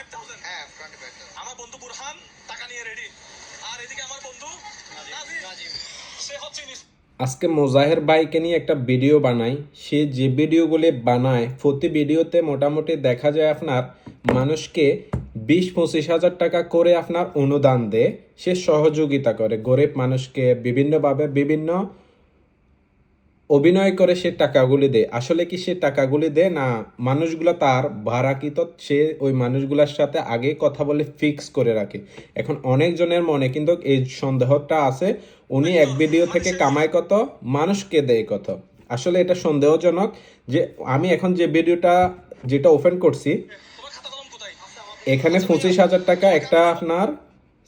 Five thousand হ্যাঁ আমার বন্ধু বুরহান টাকা নিয়ে রেডি আর এদিকে আমার বন্ধু নাজিম। সে হচ্ছে আজকে মোজাহের বাইকে নিয়ে একটা ভিডিও বানাই। সে যে ভিডিওগুলি বানায় প্রতি ভিডিওতে মোটামুটি দেখা যায় আপনার মানুষকে বিশ পঁচিশ হাজার টাকা করে আপনার অনুদান দেয়। সে সহযোগিতা করে। গরিব মানুষকে বিভিন্নভাবে বিভিন্ন অভিনয় করে সে টাকাগুলি দেয়। আসলে কি সে টাকাগুলি দেয় না? মানুষগুলো তার ভাড়াকৃত সে ওই মানুষগুলোর সাথে আগে কথা বলে ফিক্স করে রাখে। এখন অনেকজনের মনে কিন্তু এই সন্দেহটা আছে, উনি এক ভিডিও থেকে কামায় কত, মানুষকে দেয় কত। আসলে এটা সন্দেহজনক যে আমি এখন যে ভিডিওটা যেটা ওপেন করছি, এখানে পঁচিশ হাজার টাকা একটা আপনার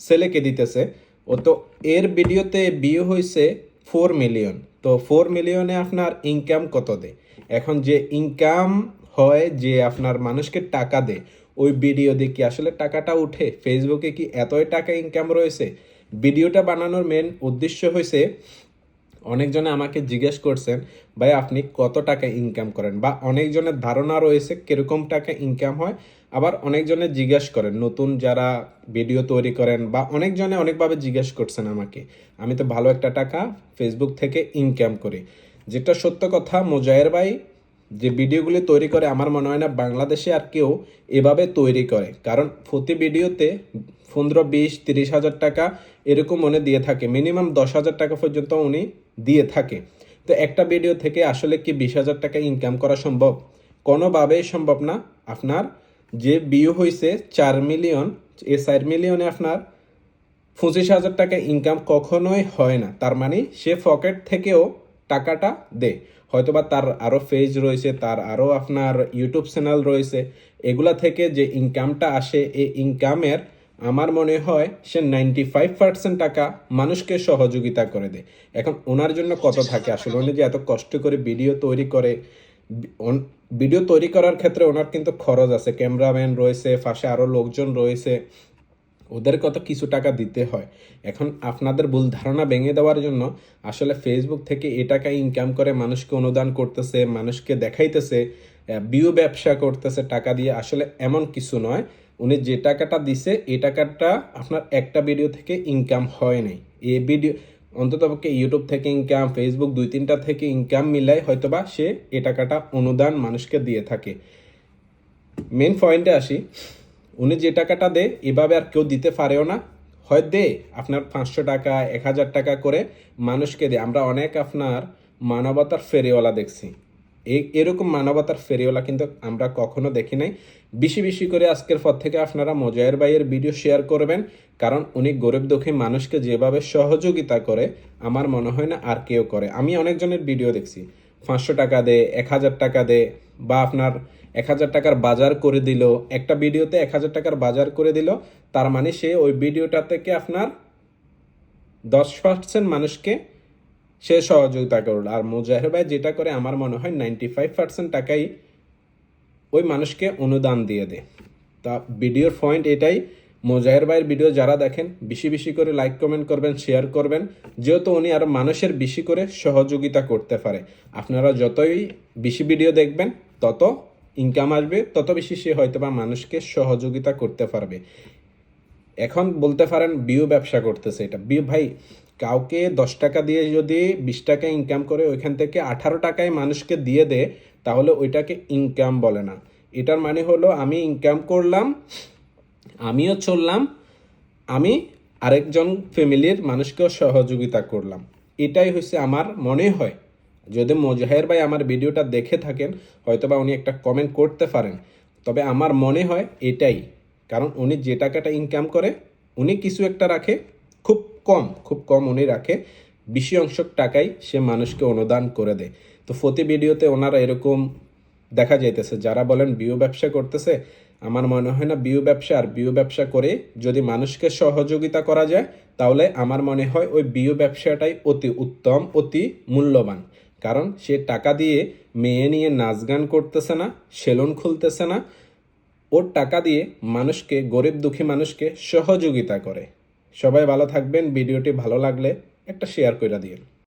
ছেলেকে দিতেছে। ও তো এর ভিডিওতে বিয়ে হয়েছে ফোর মিলিয়ন তো ফোর মিলিয়নে আপনার ইনকাম কত দেয়? এখন যে ইনকাম হয়, যে আপনার মানুষকে টাকা দেয়, ওই ভিডিও দিয়ে কি আসলে টাকাটা উঠে? ফেসবুকে কি এতই টাকা ইনকাম রয়েছে? ভিডিওটা বানানোর মেন উদ্দেশ্য হয়েছে অনেকজনে আমাকে জিজ্ঞেস করছেন, ভাই, আপনি কত টাকা ইনকাম করেন? বা অনেকজনের ধারণা রয়েছে কীরকম টাকা ইনকাম হয়, আবার অনেকজনে জিজ্ঞেস করেন, নতুন যারা ভিডিও তৈরি করেন? বা অনেকজনে অনেকভাবে জিজ্ঞেস করছেন আমাকে, আমি তো ভালো একটা টাকা ফেসবুক থেকে ইনকাম করি। যেটা সত্য কথা মোজায়ের ভাই যে ভিডিওগুলি তৈরি করে, আমার মনে হয় না বাংলাদেশে আর কেউ এভাবে তৈরি করে। কারণ প্রতি ভিডিওতে পনেরো, বিশ, তিরিশ হাজার টাকা এরকম মনে দিয়ে থাকে। মিনিমাম দশ হাজার টাকা পর্যন্ত উনি দিয়ে থাকে। তো একটা ভিডিও থেকে আসলে কি বিশ হাজার টাকা ইনকাম করা সম্ভব? কোনোভাবেই সম্ভব না। আপনার যে বিয়ে হয়েছে চার মিলিয়ন এ চার মিলিয়নে আপনার পঁচিশ হাজার টাকা ইনকাম কখনোই হয় না। তার মানে সে পকেট থেকেও টাকাটা দেয় হয়তোবা তার আরও পেজ রয়েছে, তার আরও আপনার ইউটিউব চ্যানেল রয়েছে। এগুলা থেকে যে ইনকামটা আসে, এই ইনকামের আমার মনে হয় সে নাইনটি ফাইভ পার্সেন্ট টাকা মানুষকে সহযোগিতা করে দেয়। এখন ওনার জন্য কত থাকে? আসলে উনি যে এত কষ্ট করে ভিডিও তৈরি করে ভিডিও তৈরি করার ক্ষেত্রে ওনার কিন্তু খরচ আছে। ক্যামেরাম্যান রয়েছে, পাশে আরও লোকজন রয়েছে। ওদের কত কিছু টাকা দিতে হয়। এখন আপনাদের ভুল ধারণা ভেঙে দেওয়ার জন্য আসলে ফেসবুক থেকে এ টাকা ইনকাম করে মানুষকে অনুদান করতেছে, মানুষকে দেখাইতেছে বিউ ব্যবসা করতেছে, টাকা দিয়ে। আসলে এমন কিছু নয়। উনি যে টাকাটা দিছে, এই টাকাটা আপনার একটা ভিডিও থেকে ইনকাম হয় নাই। এই ভিডিও অন্ততপক্ষে ইউটিউব থেকে ইনকাম ফেসবুক দুই তিনটা থেকে ইনকাম মিলাই হয়তোবা সে এ টাকাটা অনুদান মানুষকে দিয়ে থাকে। মেন পয়েন্টে আসি। উনি যে টাকাটা দেয়, এভাবে আর কেউ দিতে পারেও না। হয় দে, আপনার পাঁচশো টাকা, এক হাজার টাকা করে মানুষকে দেয় আমরা অনেক আপনার মানবতার ফেরিওয়ালা দেখছি। এরকম মানবতার ফেরিওয়ালা কিন্তু আমরা কখনো দেখি নাই। বেশি বেশি করে আজকের পর থেকে আপনারা মোজায়ের ভাইয়ের ভিডিও শেয়ার করবেন, কারণ উনি গরিব দুঃখী মানুষকে যেভাবে সহযোগিতা করে, আমার মনে হয় না আর কেউ করে। আমি অনেকজনের ভিডিও দেখছি। পাঁচশো টাকা দে, এক হাজার টাকা দে, বা আপনার এক হাজার টাকার বাজার করে দিল, একটা ভিডিওতে এক হাজার টাকার বাজার করে দিল, তার মানে সে ওই ভিডিওটা থেকে আপনার দশ পার্সেন্ট মানুষকে সে সহযোগিতা করল। আর মুজাহির ভাই যেটা করে, আমার মনে হয় নাইনটি ফাইভ পার্সেন্ট টাকাই ওই মানুষকে অনুদান দিয়ে দেয়। তা ভিডিওর পয়েন্ট এটাই। মোজাহের ভাইয়ের ভিডিও যারা দেখেন, বেশি বেশি করে লাইক কমেন্ট করবেন শেয়ার করবেন। যেহেতু উনি আরও মানুষের বেশি করে সহযোগিতা করতে পারে। আপনারা যতই বেশি ভিডিও দেখবেন, তত ইনকাম আসবে, তত বেশি সে হয়তো বা মানুষকে সহযোগিতা করতে পারবে। এখন বলতে পারেন, বিউ ব্যবসা করতেছে এটা। বিউ ভাই কাউকে দশ টাকা দিয়ে যদি বিশ টাকা ইনকাম করে ওইখান থেকে আঠারো টাকায় মানুষকে দিয়ে দেয় তাহলে ওইটাকে ইনকাম বলে না। এটার মানে হলো আমি ইনকাম করলাম, আমিও চললাম, আমি আরেকজন ফ্যামিলির মানুষকেও সহযোগিতা করলাম। এটাই হচ্ছে আমার মনে হয়। যদি মোজাহের ভাই আমার ভিডিওটা দেখে থাকেন, হয়তোবা উনি একটা কমেন্ট করতে পারেন। তবে আমার মনে হয় এটাই। কারণ উনি যে টাকাটা ইনকাম করে, উনি কিছু একটা রাখে কম, খুব কম উনি রাখে। বেশি অংশ টাকাই সে মানুষকে অনুদান করে দেয়। তো প্রতি ভিডিওতে ওনারা এরকম দেখা যাইতেছে, যারা বলেন বিউ ব্যবসা করতেছে, আমার মনে হয় না বিউ ব্যবসা আর বিউ ব্যবসা করে যদি মানুষকে সহযোগিতা করা যায়, তাহলে আমার মনে হয় ওই বিউ ব্যবসাটাই অতি উত্তম, অতি মূল্যবান। কারণ সে টাকা দিয়ে মেয়ে নিয়ে নাচ গান করতেছে না, সেলুন খুলতেছে না, ওর টাকা দিয়ে মানুষকে, গরিব দুঃখী মানুষকে সহযোগিতা করে। সবাই ভালো থাকবেন ভিডিওটি ভালো লাগলে একটা শেয়ার করে দিন